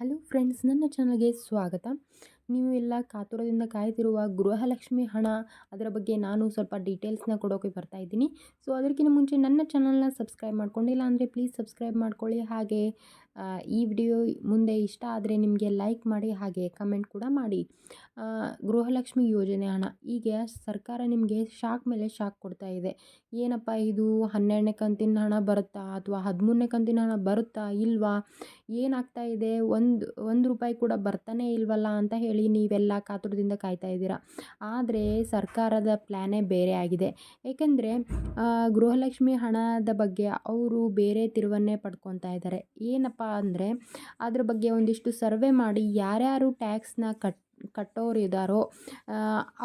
Hello friends ನನ್ನ ಚಾನಲ್ಗೆ ಸ್ವಾಗತ. ನೀವು ಎಲ್ಲ ಕಾತುರದಿಂದ ಕಾಯ್ತಿರುವ ಗೃಹಲಕ್ಷ್ಮಿ ಹಣ ಅದರ ಬಗ್ಗೆ ನಾನು ಸ್ವಲ್ಪ ಡೀಟೇಲ್ಸ್ನ ಕೊಡೋಕೆ ಬರ್ತಾ ಇದ್ದೀನಿ. ಸೊ, ಅದಕ್ಕಿಂತ ಮುಂಚೆ ನನ್ನ ಚಾನಲ್ನ ಸಬ್ಸ್ಕ್ರೈಬ್ ಮಾಡ್ಕೊಂಡಿಲ್ಲ ಅಂದರೆ ಪ್ಲೀಸ್ ಸಬ್ಸ್ಕ್ರೈಬ್ ಮಾಡ್ಕೊಳ್ಳಿ. ಹಾಗೆ ಈ ವಿಡಿಯೋ ಮುಂದೆ ಇಷ್ಟ ಆದರೆ ನಿಮಗೆ ಲೈಕ್ ಮಾಡಿ, ಹಾಗೆ ಕಮೆಂಟ್ ಕೂಡ ಮಾಡಿ. ಗೃಹಲಕ್ಷ್ಮಿ ಯೋಜನೆ ಹಣ, ಈಗ ಸರ್ಕಾರ ನಿಮಗೆ ಶಾಕ್ ಮೇಲೆ ಶಾಕ್ ಕೊಡ್ತಾ ಇದೆ. ಏನಪ್ಪ ಇದು? ಹನ್ನೆರಡನೇ ಕಂತಿನ ಹಣ ಬರುತ್ತಾ? ಅಥವಾ ಹದಿಮೂರನೇ ಕಂತಿನ ಹಣ ಬರುತ್ತಾ? ಇಲ್ವಾ? ಏನಾಗ್ತಾ ಇದೆ? ಒಂದು ಒಂದು ರೂಪಾಯಿ ಕೂಡ ಬರ್ತಾನೆ ಇಲ್ವಲ್ಲ ಅಂತ ಹೇಳಿ ನೀವೆಲ್ಲ ಕಾತುರದಿಂದ ಕಾಯ್ತಾ ಇದ್ದೀರಾ? ಆದರೆ ಸರ್ಕಾರದ ಪ್ಲ್ಯಾನೇ ಬೇರೆ ಆಗಿದೆ. ಏಕೆಂದರೆ ಗೃಹಲಕ್ಷ್ಮಿ ಹಣದ ಬಗ್ಗೆ ಅವರು ಬೇರೆ ತಿರುವನ್ನೇ ಪಡ್ಕೊತಾ ಇದ್ದಾರೆ. ಏನಪ್ಪ ಅಂದರೆ, ಅದ್ರ ಬಗ್ಗೆ ಒಂದಿಷ್ಟು ಸರ್ವೆ ಮಾಡಿ ಯಾರ್ಯಾರು ಟ್ಯಾಕ್ಸ್ನ ಕಟ್, ಕಟ್ಟೋರು ಇದ್ದಾರೋ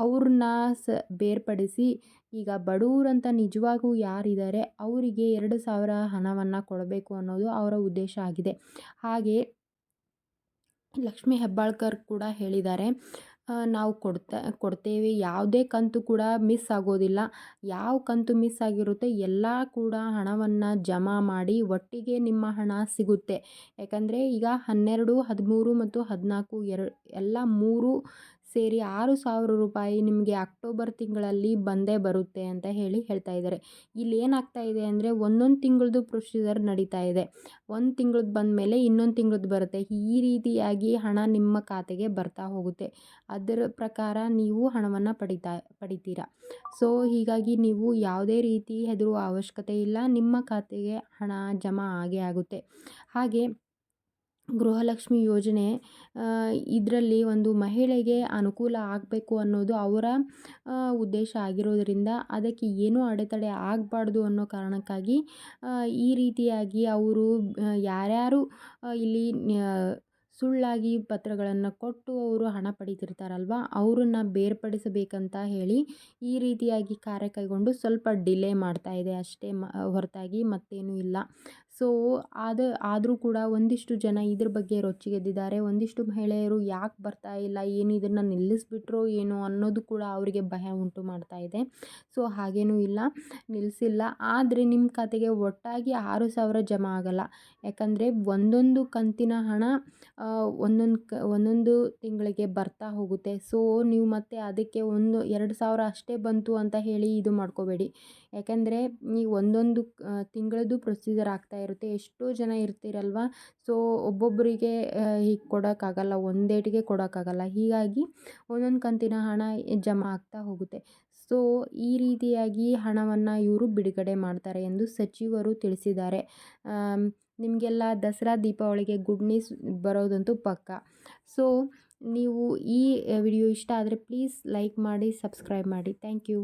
ಅವ್ರನ್ನ ಸ, ಬೇರ್ಪಡಿಸಿ, ಈಗ ಬಡವರಂತ ನಿಜವಾಗೂ ಯಾರಿದ್ದಾರೆ ಅವರಿಗೆ ಎರಡು ಸಾವಿರ ಹಣವನ್ನು ಕೊಡಬೇಕು ಅನ್ನೋದು ಅವರ ಉದ್ದೇಶ ಆಗಿದೆ. ಹಾಗೆ ಲಕ್ಷ್ಮೀ ಹೆಬ್ಬಾಳ್ಕರ್ ಕೂಡ ಹೇಳಿದ್ದಾರೆ. ನಾವು ಕೊಡ್ತಾ, ಕೊಡ್ತೇವೆ. ಯಾವುದೇ ಕಂತು ಕೂಡ ಮಿಸ್ ಆಗೋದಿಲ್ಲ. ಯಾವ ಕಂತು ಮಿಸ್ ಆಗಿರುತ್ತೆ ಎಲ್ಲ ಕೂಡ ಹಣವನ್ನು ಜಮಾ ಮಾಡಿ ಒಟ್ಟಿಗೆ ನಿಮ್ಮ ಹಣ ಸಿಗುತ್ತೆ. ಯಾಕಂದರೆ ಈಗ ಹನ್ನೆರಡು, ಹದಿಮೂರು ಮತ್ತು ಹದಿನಾಲ್ಕು ಎರಡು, ಎಲ್ಲ ಮೂರು ಸೇರಿ ಆರು ಸಾವಿರ ರೂಪಾಯಿ ನಿಮಗೆ ಅಕ್ಟೋಬರ್ ತಿಂಗಳಲ್ಲಿ ಬಂದೇ ಬರುತ್ತೆ ಅಂತ ಹೇಳಿ ಹೇಳ್ತಾ ಇದ್ದಾರೆ. ಇಲ್ಲಿ ಏನಾಗ್ತಾ ಇದೆ ಅಂದರೆ ಒಂದೊಂದು ತಿಂಗಳದ್ದು ಪ್ರೊಸೀಜರ್ ನಡೀತಾ ಇದೆ. ಒಂದು ತಿಂಗಳದ್ದು ಬಂದ ಮೇಲೆ ಇನ್ನೊಂದು ತಿಂಗಳದ್ದು ಬರುತ್ತೆ. ಈ ರೀತಿಯಾಗಿ ಹಣ ನಿಮ್ಮ ಖಾತೆಗೆ ಬರ್ತಾ ಹೋಗುತ್ತೆ. ಅದರ ಪ್ರಕಾರ ನೀವು ಹಣವನ್ನು ಪಡಿತಾ, ಪಡಿತೀರಾ? ಸೊ ಹೀಗಾಗಿ ನೀವು ಯಾವುದೇ ರೀತಿ ಹೆದರುವ ಅವಶ್ಯಕತೆ ಇಲ್ಲ. ನಿಮ್ಮ ಖಾತೆಗೆ ಹಣ ಜಮಾ ಆಗೇ ಆಗುತ್ತೆ. ಹಾಗೆ ಗೃಹಲಕ್ಷ್ಮಿ ಯೋಜನೆ ಇದರಲ್ಲಿ ಒಂದು ಮಹಿಳೆಗೆ ಅನುಕೂಲ ಆಗಬೇಕು ಅನ್ನೋದು ಅವರ ಉದ್ದೇಶ ಆಗಿರೋದರಿಂದ ಅದಕ್ಕೆ ಏನೂ ಅಡೆತಡೆ ಆಗಬಾರ್ದು ಅನ್ನೋ ಕಾರಣಕ್ಕಾಗಿ ಈ ರೀತಿಯಾಗಿ ಅವರು ಯಾರ್ಯಾರು ಇಲ್ಲಿ ಸುಳ್ಳಾಗಿ ಪತ್ರಗಳನ್ನು ಕೊಟ್ಟು ಅವರು ಹಣ ಪಡೀತಿರ್ತಾರಲ್ವ, ಅವರನ್ನು ಬೇರ್ಪಡಿಸಬೇಕಂತ ಹೇಳಿ ಈ ರೀತಿಯಾಗಿ ಕಾರ್ಯ ಕೈಗೊಂಡು ಸ್ವಲ್ಪ ಡಿಲೇ ಮಾಡ್ತಾ ಇದೆ ಅಷ್ಟೇ ಮ, ಹೊರತಾಗಿ ಮತ್ತೇನೂ ಇಲ್ಲ. ಸೊ ಅದು ಆದರೂ ಕೂಡ ಒಂದಿಷ್ಟು ಜನ ಇದ್ರ ಬಗ್ಗೆ ರೊಚ್ಚಿಗೆದ್ದಿದ್ದಾರೆ. ಒಂದಿಷ್ಟು ಮಹಿಳೆಯರು ಯಾಕೆ ಬರ್ತಾ ಇಲ್ಲ, ಏನು ಇದನ್ನು ನಿಲ್ಲಿಸ್ಬಿಟ್ರೋ ಏನೋ ಅನ್ನೋದು ಕೂಡ ಅವರಿಗೆ ಭಯ ಉಂಟು ಮಾಡ್ತಾ ಇದೆ. ಸೊ ಹಾಗೇನೂ ಇಲ್ಲ ನಿಲ್ಲಿಸಿಲ್ಲ ಆದರೆ ನಿಮ್ಮ ಖಾತೆಗೆ ಒಟ್ಟಾಗಿ ಆರು ಸಾವಿರ ಜಮಾ ಆಗಲ್ಲ. ಯಾಕಂದರೆ ಒಂದೊಂದು ಕಂತಿನ ಹಣ ಒಂದೊಂದು ಕ, ಒಂದೊಂದು ತಿಂಗಳಿಗೆ ಬರ್ತಾ ಹೋಗುತ್ತೆ. ಸೊ ನೀವು ಮತ್ತೆ ಅದಕ್ಕೆ ಒಂದು, ಎರಡು ಸಾವಿರ ಅಷ್ಟೇ ಬಂತು ಅಂತ ಹೇಳಿ ಇದು ಮಾಡ್ಕೋಬೇಡಿ. ಯಾಕಂದರೆ ನೀವು ಒಂದೊಂದು ತಿಂಗಳದ್ದು ಪ್ರೊಸೀಜರ್ ಆಗ್ತಾ ಇರುತ್ತೆ, ಎಷ್ಟೋ ಜನ ಇರ್ತೀರಲ್ವ? ಸೊ ಒಬ್ಬೊಬ್ಬರಿಗೆ ಹೀಗೆ ಕೊಡೋಕ್ಕಾಗಲ್ಲ, ಒಂದೇಟಿಗೆ ಕೊಡೋಕ್ಕಾಗಲ್ಲ. ಹೀಗಾಗಿ ಒಂದೊಂದು ಕಂತಿನ ಹಣ ಜಮಾ ಆಗ್ತಾ ಹೋಗುತ್ತೆ. ಸೊ ಈ ರೀತಿಯಾಗಿ ಹಣವನ್ನು ಇವರು ಬಿಡುಗಡೆ ಮಾಡ್ತಾರೆ ಎಂದು ಸಚಿವರು ತಿಳಿಸಿದ್ದಾರೆ. ನಿಮಗೆಲ್ಲ ದಸರಾ ದೀಪಾವಳಿಗೆ ಗುಡ್ ನ್ಯೂಸ್ ಬರೋದಂತೂ ಪಕ್ಕ. ಸೊ ನೀವು ಈ ವಿಡಿಯೋ ಇಷ್ಟ ಆದರೆ ಪ್ಲೀಸ್ ಲೈಕ್ ಮಾಡಿ ಸಬ್ಸ್ಕ್ರೈಬ್ ಮಾಡಿ. Thank you